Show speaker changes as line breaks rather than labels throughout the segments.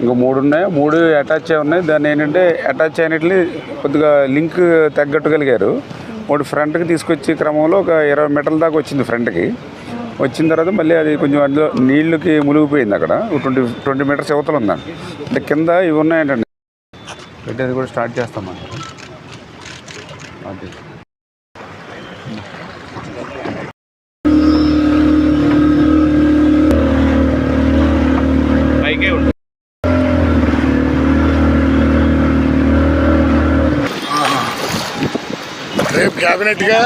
ఇంకా మూడు ఉన్నాయి. మూడు అటాచ్ అయి ఉన్నాయి. దాన్ని ఏంటంటే అటాచ్ అయినట్లు కొద్దిగా లింక్ తగ్గట్టుగలిగారు. ఒకటి ఫ్రంట్కి తీసుకొచ్చే క్రమంలో ఒక ఇరవై మీటర్ల దాకా వచ్చింది ఫ్రంట్కి వచ్చిన తర్వాత మళ్ళీ అది కొంచెం అందులో నీళ్ళకి మునిగిపోయింది అక్కడ. ట్వంటీ ట్వంటీ మీటర్స్ యువతలు ఉందండి అంటే కింద ఇవి ఉన్నాయంటండి. పెట్టేది కూడా స్టార్ట్ చేస్తామండి అది
రేపు క్యాబినెట్గా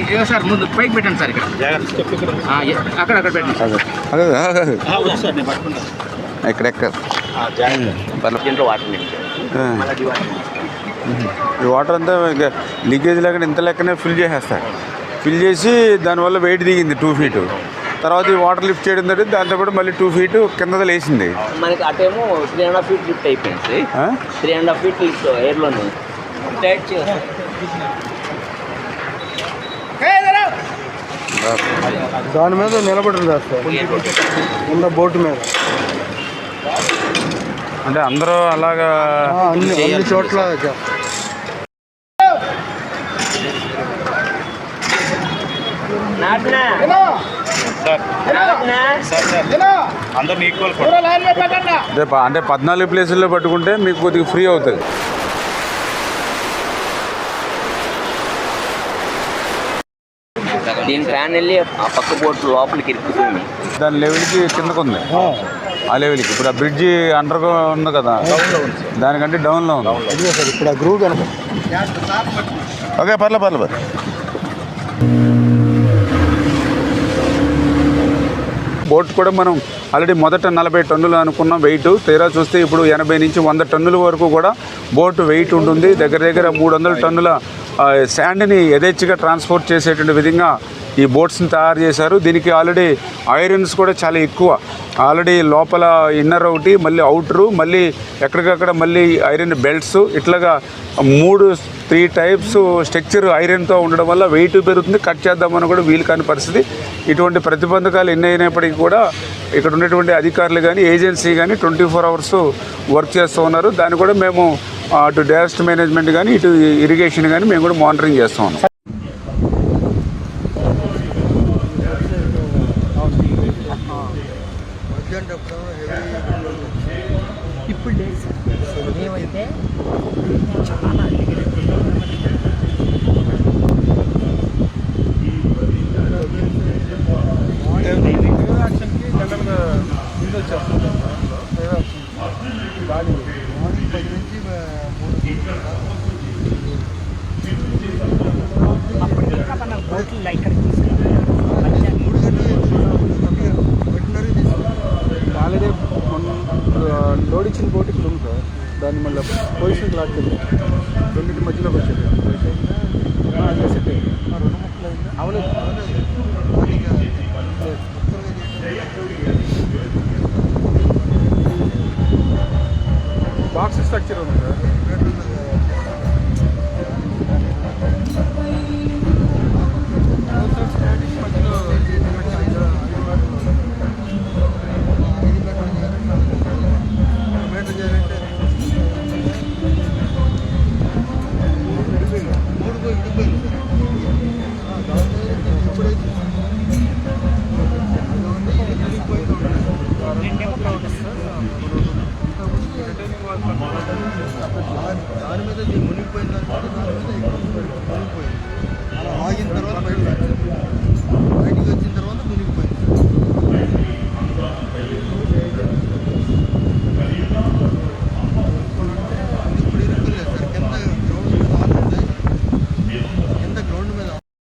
ఇదిగో సార్ ముందు పైకి పెట్టండి సార్ ఇక్కడ. ఆ, ఎ- అక్కడ అక్కడ పెట్టండి.
ఈ వాటర్ అంతా ఇంకా లీకేజ్ లేకుండా ఇంత లెక్కనే ఫిల్ చేసేస్తారు ఫిల్ చేసి దానివల్ల వెయిట్ దిగింది టూ ఫీట్ తర్వాత ఈ వాటర్ లిఫ్ట్ చేయడం జరిగింది. దాంతో కూడా మళ్ళీ టూ ఫీట్ కింద లేచింది.
మనకి అటేమో three and half feet lift అయిపోయింది? Three and half feet lift ఎయిర్లోనే tight చేయాలి
దాని మీద నిలబడి సార్. బోటు మీద.
అంటే అందరూ అలాగా
అన్ని అన్ని చోట్ల
నాటినా.
అందరిని ఈక్వల్
అంటే పద్నాలుగు ప్లేసుల్లో పట్టుకుంటే మీకు కొద్దిగా ఫ్రీ అవుతుంది.
దీని ఫ్యాన్ వెళ్ళి ఆ పక్క బోట్ లోపలికి ఇరుక్కుతుంది
దాని లెవెల్కి కిందకు ఉంది ఆ. లెవెల్కి ఇప్పుడు ఆ బ్రిడ్జి అండర్ ఉంది కదా. దానికంటే డౌన్లో ఉంది.
ఇప్పుడు ఆ గ్రూవ్ కనుక
ఓకే పర్లే పర్లే.
బోట్ కూడా మనం ఆల్రెడీ మొదట నలభై టన్నులు అనుకున్నాం వెయిట్. తీరా చూస్తే ఇప్పుడు ఎనభై నుంచి వంద టన్నుల వరకు కూడా బోట్ వెయిట్ ఉంటుంది. దగ్గర దగ్గర మూడు వందల టన్నుల శాండ్ని యథేచ్ఛగా ట్రాన్స్పోర్ట్ చేసేటువంటి విధంగా ఈ బోట్స్ని తయారు చేశారు. దీనికి ఆల్రెడీ ఐరన్స్ కూడా చాలా ఎక్కువ. ఆల్రెడీ లోపల ఇన్నర్ ఒకటి మళ్ళీ అవుటరు మళ్ళీ ఎక్కడికక్కడ మళ్ళీ ఐరన్ బెల్ట్స్. ఇట్లాగా మూడు త్రీ టైప్స్ స్ట్రక్చర్ ఐరన్తో ఉండడం వల్ల వెయిట్ పెరుగుతుంది. కట్ చేద్దామని కూడా వీలు కాని పరిస్థితి. ఇటువంటి ప్రతిబంధకాలు ఎన్ని అయినప్పటికీ కూడా ఇక్కడ ఉన్నటువంటి అధికారులు కానీ ఏజెన్సీ కానీ ట్వంటీ ఫోర్ అవర్స్ వర్క్ చేస్తూ ఉన్నారు. దాన్ని కూడా మేము అటు డైరెస్ట్ మేనేజ్మెంట్ కానీ ఇటు ఇరిగేషన్ కానీ మేము కూడా మానిటరింగ్ చేస్తూ ఉన్నాం.
ఇప్పుడు లేదు సార్ మేమైతే చాలా ఇంకా ఇక్కడ తీసుకెళ్ళాలి.
ఆల్రెడీ లోడ్ ఇచ్చిన బోట్ ఇక్కడ ఉంది సార్. దాన్ని మళ్ళీ పొజిషన్ లాక్కెళ్ళి రెండింటి మధ్యలోకి వచ్చేది ఆ, బాక్స్ స్ట్రక్చర్ ఉంది సార్?